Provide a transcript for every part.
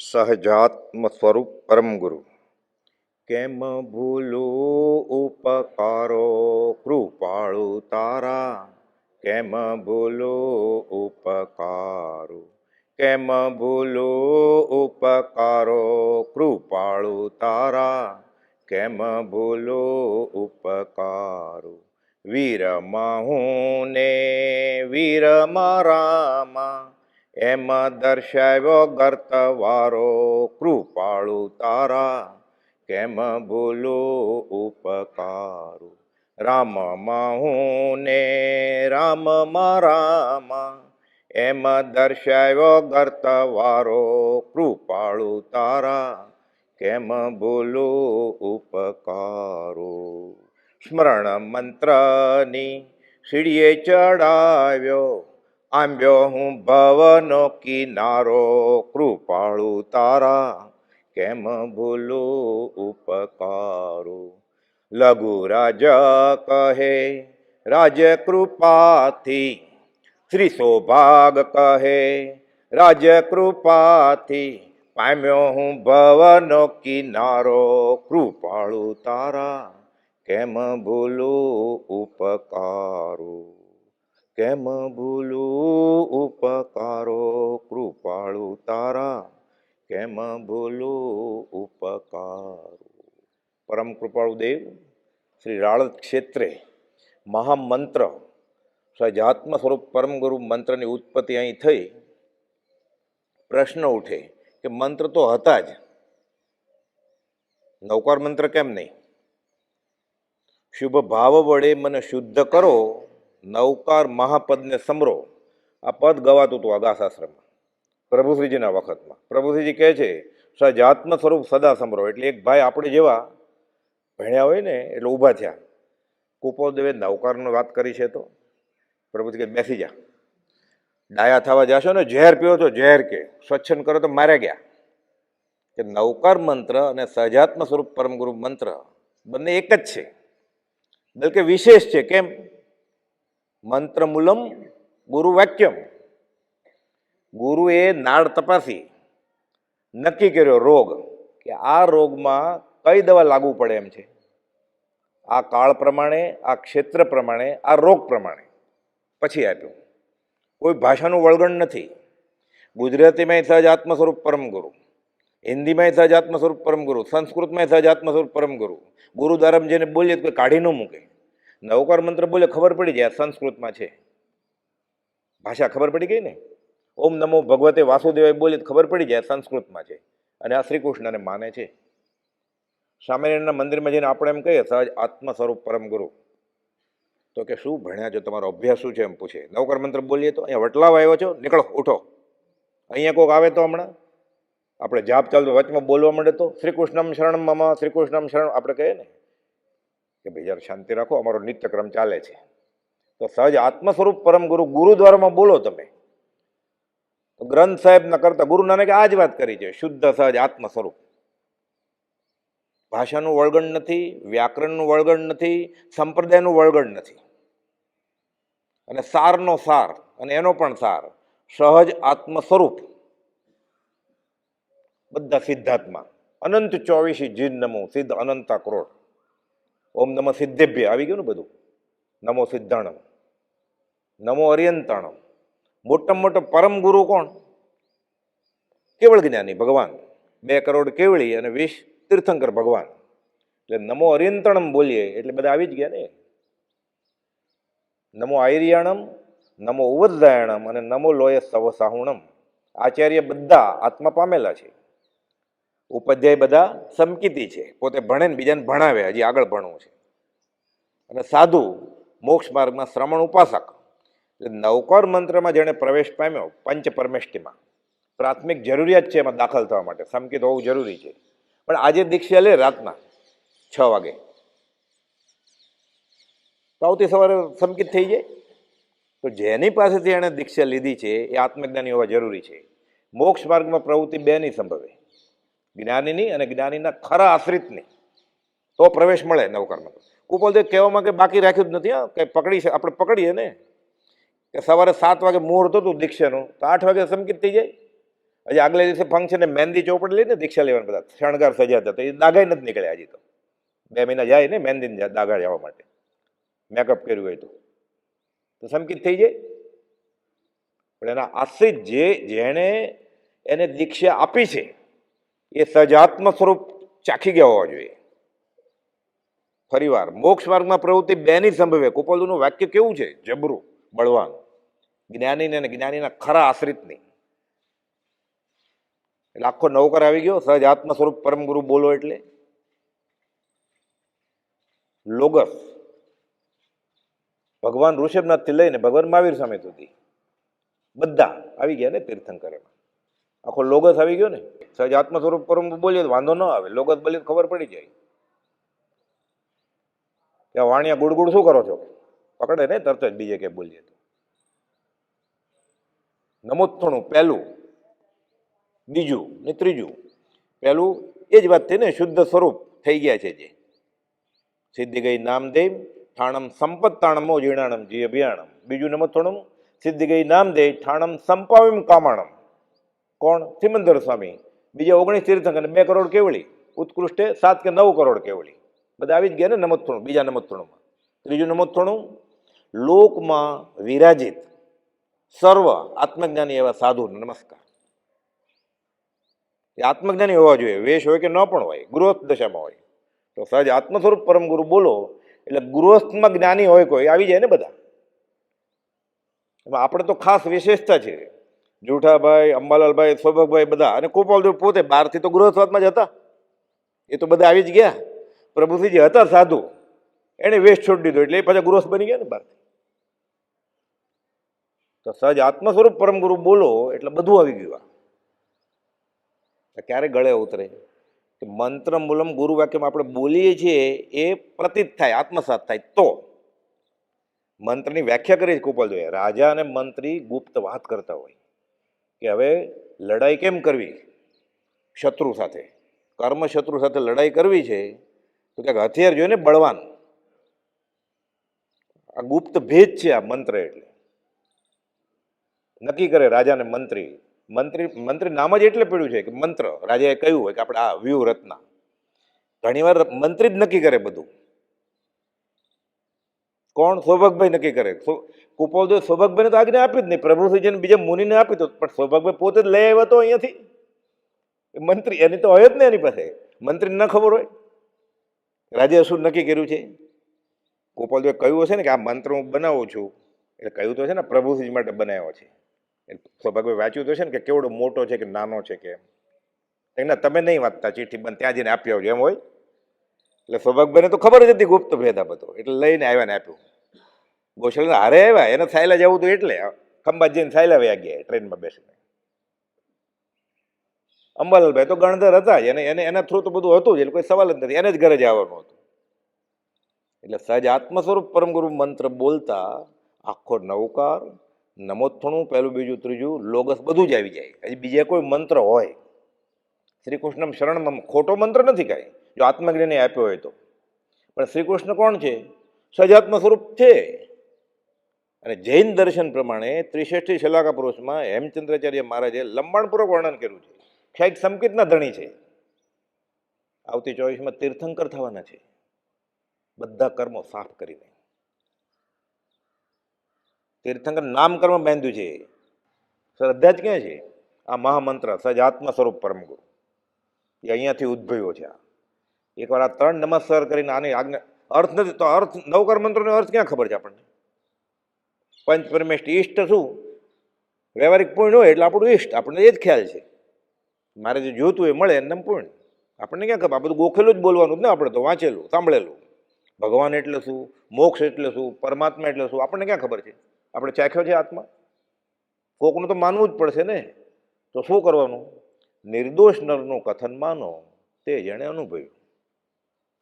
સહજાત્મ સ્વરૂપ પરમ ગુરુ. કેમ ભૂલું ઉપકારો કૃપાળુ તારા? કેમ ભૂલો ઉપકારો? કેમ ભૂલો ઉપકારો કૃપાળુ તારા? કેમ ભૂલો ઉપકારો? વીરમાં હું ને રામા એમ દર્શાવ્યો ગર્તવારો, કૃપાળુ તારા. કેમ ભૂલું ઉપકારો? રામમાં હું ને રામમાં રામા. એમ દર્શાવ્યો ગર્તવારો, કૃપાળુ તારા. કેમ ભૂલો ઉપકારો? સ્મરણ મંત્રની સીડીએ ચડાવ્યો આંબ્યો હું ભવનો કિનારો, કૃપાળુ તારા, કેમ ભૂલું ઉપકારો? લઘુ રાજ કહે, રાજ કૃપાથી. શ્રી સૌભાગ કહે, રાજ કૃપાથી. પામ્યો હું ભવનો કિનારો, કૃપાળુ તારા, કેમ ભૂલું ઉપકારો? કેમ ભૂલું ઉપકારો કૃપાળુ તારા? કેમ ભૂલું ઉપકારો? પરમ કૃપાળુ દેવ, શ્રી રાળદ ક્ષેત્રે મહામંત્ર સજાત્મ સ્વરૂપ પરમ ગુરુ મંત્રની ઉત્પત્તિ અહીં થઈ. પ્રશ્ન ઉઠે કે મંત્ર તો હતા જ. નૌકાર મંત્ર કેમ નહીં? શુભ ભાવ વડે મને શુદ્ધ કરો. નૌકાર મહાપદને સમરો. આ પદ ગવાતું હતું અગાસાશ્રમમાં, પ્રભુશ્રીજીના વખતમાં. પ્રભુશ્રીજી કહે છે સજાત્મ સ્વરૂપ સદા સમરો. એટલે એક ભાઈ આપણે જેવા ભણ્યા હોય ને, એટલે ઊભા થયા. કુપોદેવે નૌકારની વાત કરી છે તો. પ્રભુજી કે બેસી જા. ડાયા થવા જાશો ને, ઝેર પીવો છો, ઝેર કે. સ્વચ્છન કરો તો માર્યા ગયા. કે નૌકાર મંત્ર અને સહજાત્મ સ્વરૂપ પરમગુરુ મંત્ર બંને એક જ છે. બલકે વિશેષ છે, કેમ? મંત્ર ગુરુવાક્યમ. ગુરુ વાક્યમ ગુરુએ નાળ તપાસી. નક્કી કર્યો રોગ કે આ રોગમાં કઈ દવા લાગુ પડે એમ છે? આ કાળ પ્રમાણે, આ ક્ષેત્ર પ્રમાણે, આ રોગ પ્રમાણે. પછી આપ્યું. કોઈ ભાષાનું વળગણ નથી. ગુજરાતીમાં સહજાત્મ સ્વરૂપ પરમ ગુરુ હિન્દીમાં સહજાત્મ સ્વરૂપ પરમ ગુરુ સંસ્કૃતમાં સહજાત્મ સ્વરૂપ પરમ ગુરુ ગુરુ જેને બોલીએ તો કાઢી ન મૂકે. નવકાર મંત્ર બોલે, ખબર પડી જાય સંસ્કૃતમાં છે. ભાષા ખબર પડી ગઈ ને? ઓમ નમો ભગવતે વાસુદેવાય બોલીએ તો ખબર પડી જાય સંસ્કૃતમાં છે. અને આ શ્રી કૃષ્ણને માને છે. સ્વામિનારાયણના મંદિરમાં જઈને આપણે એમ કહીએ, સહજ આત્મ સ્વરૂપ પરમ ગુરુ. તો કે શું ભણ્યા છો? તમારો અભ્યાસ શું છે? એમ પૂછે. નવકાર મંત્ર બોલીએ તો અહીંયા વટલાવ આવ્યો છો? નીકળો, ઉઠો. અહીંયા કોઈક આવે તો હમણાં? આપણે જાપ ચાલતો વચમાં બોલવા માંડે તો? શ્રી કૃષ્ણમ શરણમ મમા શ્રી કૃષ્ણમ શરણ આપણે કહીએ ને? કે ભાઈ યાર શાંતિ રાખો, અમારો નિત્યક્રમ ચાલે છે. તો સહજ આત્મ સ્વરૂપ પરમ ગુરુ ગુરુદ્વારામાં બોલો તમે. તો ગ્રંથ સાહેબ ન કરતા ગુરુ નાનકે આ જ વાત કરી છે, શુદ્ધ સહજ આત્મ સ્વરૂપ ભાષાનું વળગણ નથી, વ્યાકરણનું વળગણ નથી, સંપ્રદાયનું વળગણ નથી. અને સારનો સાર, અને એનો પણ સાર, સહજ આત્મ સ્વરૂપ બધા સિદ્ધાત્મા. અનંત ચોવીસી જીન નમો, સિદ્ધ અનંતા કરોડ. ઓમ નમઃ સિદ્ધેભ્ય. આવી ગયું ને બધું? નમો સિદ્ધાણમ. નમો અરિયંતાણમ. મોટામાં મોટો પરમ ગુરુ કોણ? કેવળ જ્ઞાની ભગવાન. બે કરોડ કેવળી અને વીસ તીર્થંકર ભગવાન. એટલે નમો અરિયંતણમ બોલીએ એટલે બધા આવી જ ગયા ને. નમો આયર્યાણમ, નમો ઉવદ્રાયણમ અને નમો લોય સવસાહુણમ આચાર્ય બધા આત્મા પામેલા છે. ઉપાધ્યાય બધા સમકીતી છે. પોતે ભણે ને બીજાને ભણાવે, હજી આગળ ભણવું છે. અને સાધુ મોક્ષ માર્ગમાં શ્રમણ ઉપાસક. નવકાર મંત્રમાં જેણે પ્રવેશ પામ્યો, પંચ પરમેષ્ટિમાં. પ્રાથમિક જરૂરિયાત છે એમાં દાખલ થવા માટે. સમકિત હોવું જરૂરી છે. પણ આજે દીક્ષા લે રાતના છ વાગે. તો આવતી સવારે સમકિત થઈ જાય. તો જેની પાસેથી એણે દીક્ષા લીધી છે, એ આત્મજ્ઞાની હોવા જરૂરી છે. મોક્ષ માર્ગમાં પ્રવૃત્તિ બે નહીં સંભવે. જ્ઞાનીની અને જ્ઞાનીના ખરા આશ્રિતની. તો પ્રવેશ મળે નવકર્મ કુપલદેવ કહેવામાં કે બાકી રાખ્યું જ નથી, હા કે પકડી છે, આપણે પકડીએ ને. કે સવારે સાત વાગે મુહૂર્ત હતું દીક્ષાનું, તો આઠ વાગે સંકિત થઈ જાય. હજી આગલે દિવસે ફંક્શન મહેંદી ચોપડી લઈને દીક્ષા લેવાના બધા શણગાર સજાતા તો એ દાગાઈ નથી નીકળ્યા હજી તો. બે મહિના જાય ને મહેંદી દાગા જવા માટે. મેકઅપ કર્યું હોય તો. તો થઈ જાય. પણ એના આશ્રિત જે, જેણે એને દીક્ષા આપી છે એ સજાત્મ સ્વરૂપ ચાખી ગયા હોવા જોઈએ. ફરીવાર, મોક્ષ માર્ગમાં પ્રવૃત્તિ બેની સંભવે. કુપોલનું વાક્ય કેવું છે? જબરું, બળવાનું. જ્ઞાનીને અને જ્ઞાનીના ખરા આશ્રિતની. એટલે આખો નવકર આવી ગયો. સહજ આત્મ સ્વરૂપ પરમ ગુરુ બોલો એટલે. લોગસ. ભગવાન ઋષભનાથથી લઈને ભગવાન મહાવીર સામે સુધી. બધા આવી ગયા ને તીર્થંકરમાં. આખો લોગસ આવી ગયો ને સહજ આત્મ સ્વરૂપ પરમ બોલીએ તો વાંધો ન આવે, લોગસ બોલીએ ખબર પડી જાય. કે વાણિયા ગુડગુડ શું કરો છો? પકડે ને તરત જ બીજે કે બોલીએ તો. નમોત્થણું, પહેલું. બીજું ને ત્રીજું. પહેલું એ જ વાત થઈ ને, શુદ્ધ સ્વરૂપ થઈ ગયા છે જે. સિદ્ધિ ગઈ નામદેવ ઠાણમ સંપત તાણમો જીર્ણાણમ જી અભિયાણમ. બીજું નમોત્થણું, સિદ્ધિ ગઈ નામદેવ ઠાણમ સંપાવ્યમ કામાણમ. કોણ? સિમંદર સ્વામી. બીજા ઓગણીસ તીર્થંકર બે કરોડ કેવળી. ઉત્કૃષ્ટે સાત કે નવ કરોડ કેવળી. બધા આવી જ ગયા ને નમોત્થણું, બીજા નમોત્થણુંમાં. ત્રીજું નમોત્થણું, લોકમાં વિરાજિત સર્વ આત્મજ્ઞાની એવા સાધુ નમસ્કાર. એ આત્મજ્ઞાની હોવા જોઈએ. વેશ હોય કે ન પણ હોય, ગૃહસ્થ દશામાં હોય. તો સહજ આત્મ સ્વરૂપ પરમ ગુરુ બોલો, એટલે ગૃહસ્થમાં જ્ઞાની હોય કોઈ, આવી જાય ને બધા. આપણે તો ખાસ વિશેષતા છે. જૂઠાભાઈ, અંબાલાલભાઈ સૌભગભાઈ બધા. અને ગોપાલદેવ પોતે બહારથી તો ગૃહસ્થવાદમાં જ હતા. એ તો બધા આવી જ ગયા. પ્રભુશ્રીજી હતા સાધુ એણે વેશ છોડી દીધો. એટલે એ પાછા ગૃહસ્થ બની ગયા ને બહારથી. તો સહજ આત્મ સ્વરૂપ પરમ ગુરુ બોલો, એટલે બધું આવી ગયું આ. ક્યારે ગળે ઉતરે? કે મંત્ર મૂલમ ગુરુ વાક્યમાં આપણે બોલીએ છીએ, એ પ્રતીત થાય, આત્મસાત થાય. તો મંત્રની વ્યાખ્યા કરી કુપલદેવે રાજા અને મંત્રી ગુપ્ત વાત કરતા હોય. કે હવે લડાઈ કેમ કરવી? શત્રુ સાથે. કર્મ શત્રુ સાથે લડાઈ કરવી છે, તો ક્યાંક હથિયાર જોઈને બળવાન. આ ગુપ્ત ભેદ છે આ મંત્ર એટલે. નક્કી કરે રાજાને મંત્રી. મંત્રી મંત્રી નામ જ એટલે પડ્યું છે કે મંત્ર. રાજાએ કહ્યું હોય કે આપણે આ વ્યૂહ રત્ના ઘણીવાર મંત્રી જ નક્કી કરે બધું. કોણ સૌભાગભાઈ નક્કી કરે? કુપોલદેવ સૌભાગભાઈને તો આજ્ઞા આપી જ નહીં. પ્રભુશ્રીજીને બીજા મુનિને આપી તો, પણ સૌભાગભાઈ પોતે જ લઈ આવ્યો હતો અહીંયાથી. મંત્રી, એની તો હોય જ ને એની પાસે. મંત્રીને ન ખબર હોય. રાજે શું નક્કી કર્યું છે? ગોપાલદેવે કહ્યું હશે ને કે આ મંત્ર હું બનાવું છું. એટલે કહ્યું તો છે ને પ્રભુસિંહ માટે બનાવ્યો છે. સૌભાગભાઈ વાંચ્યું તો છે ને કે કેવડો મોટો છે કે નાનો છે કે એના તમે નહીં વાંચતા, ચિઠ્ઠી બંધ ત્યાં જઈને આપી આવજો. એમ હોય? એટલે સૌભાગભાઈને તો ખબર જ હતી ગુપ્ત ભેદ આ બધો. એટલે લઈને આવ્યા ને આપ્યું. ગોશાલ હારે આવ્યા. એને સાયલા જવું હતું એટલે ખંભાત જઈને સાયલા વયા ગયા ટ્રેનમાં બેસીને. અંબાલાલભાઈ તો ગણધર હતા એને એને એના થ્રુ તો બધું હતું જ. એટલે કોઈ સવાલ જ નથી. એને જ ઘરે જ આવવાનું હતું. એટલે સહજ આત્મ સ્વરૂપ પરમ ગુરુ મંત્ર બોલતા આખો નવકાર નમોથણું, પહેલું, બીજું, ત્રીજું, લોગસ બધું જ આવી જાય. હજી બીજા કોઈ મંત્ર હોય. શ્રી કૃષ્ણમ શરણમાં ખોટો મંત્ર નથી કાંઈ. જો આત્મજ્ઞાને આપ્યો હોય તો. પણ શ્રી કૃષ્ણ કોણ છે? સજાત્મ સ્વરૂપ છે. અને જૈન દર્શન પ્રમાણે ત્રિશેષ્ઠી શલાકા પુરુષમાં હેમચંદ્રાચાર્ય મહારાજે લંબાણપૂર્વક વર્ણન કર્યું છે. ક્ષયક સંકેતના ધણી છે. આવતી ચોવીસમાં તીર્થંકર થવાના છે. બધા કર્મો સાફ કરીને. તીર્થંકર નામ કર્મ બાંધ્યું છે. શ્રદ્ધા જ ક્યાં છે? આ મહામંત્ર સજાત્મ સ્વરૂપ પરમ ગુરુ એ અહીંયાથી ઉદ્ભવ્યો છે આ. એકવાર આ ત્રણ નમસ્કાર કરીને આની આજ્ઞા અર્થ નથી તો અર્થ નવકર મંત્રોનો અર્થ ક્યાં ખબર છે આપણને? પંચ પરમેષ્ઠ ઈષ્ટ શું? વ્યવહારિક પૂર્ણ હોય એટલે આપણું ઈષ્ટ, આપણને એ જ ખ્યાલ છે. મારે જે જોતું એ મળે એમને પૂર્ણ આપણને ક્યાં ખબર? આ બધું ગોખેલું જ બોલવાનું જ ને આપણે તો, વાંચેલું, સાંભળેલું. ભગવાન એટલે શું? મોક્ષ એટલે શું? પરમાત્મા એટલે શું? આપણને ક્યાં ખબર છે? આપણે ચાખ્યો છે આત્મા? કોકનું તો માનવું જ પડશે ને. તો શું કરવાનું? નિર્દોષ નરનું કથન માનો, તે જેણે અનુભવ્યું.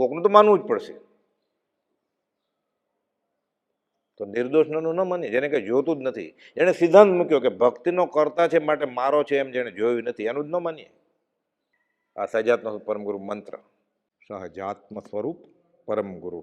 કોકનું તો માનવું જ પડશે. તો નિર્દોષ નરનું ન માનીએ, જેને કંઈ જોતું જ નથી. એણે સિદ્ધાંત મૂક્યો કે ભક્તિનો કરતા છે માટે મારો છે એમ જેણે જોયું નથી, એનું જ ન માનીએ. આ સહજાત્મ પરમ ગુરુ મંત્ર. સહજાત્મ સ્વરૂપ પરમ ગુરુ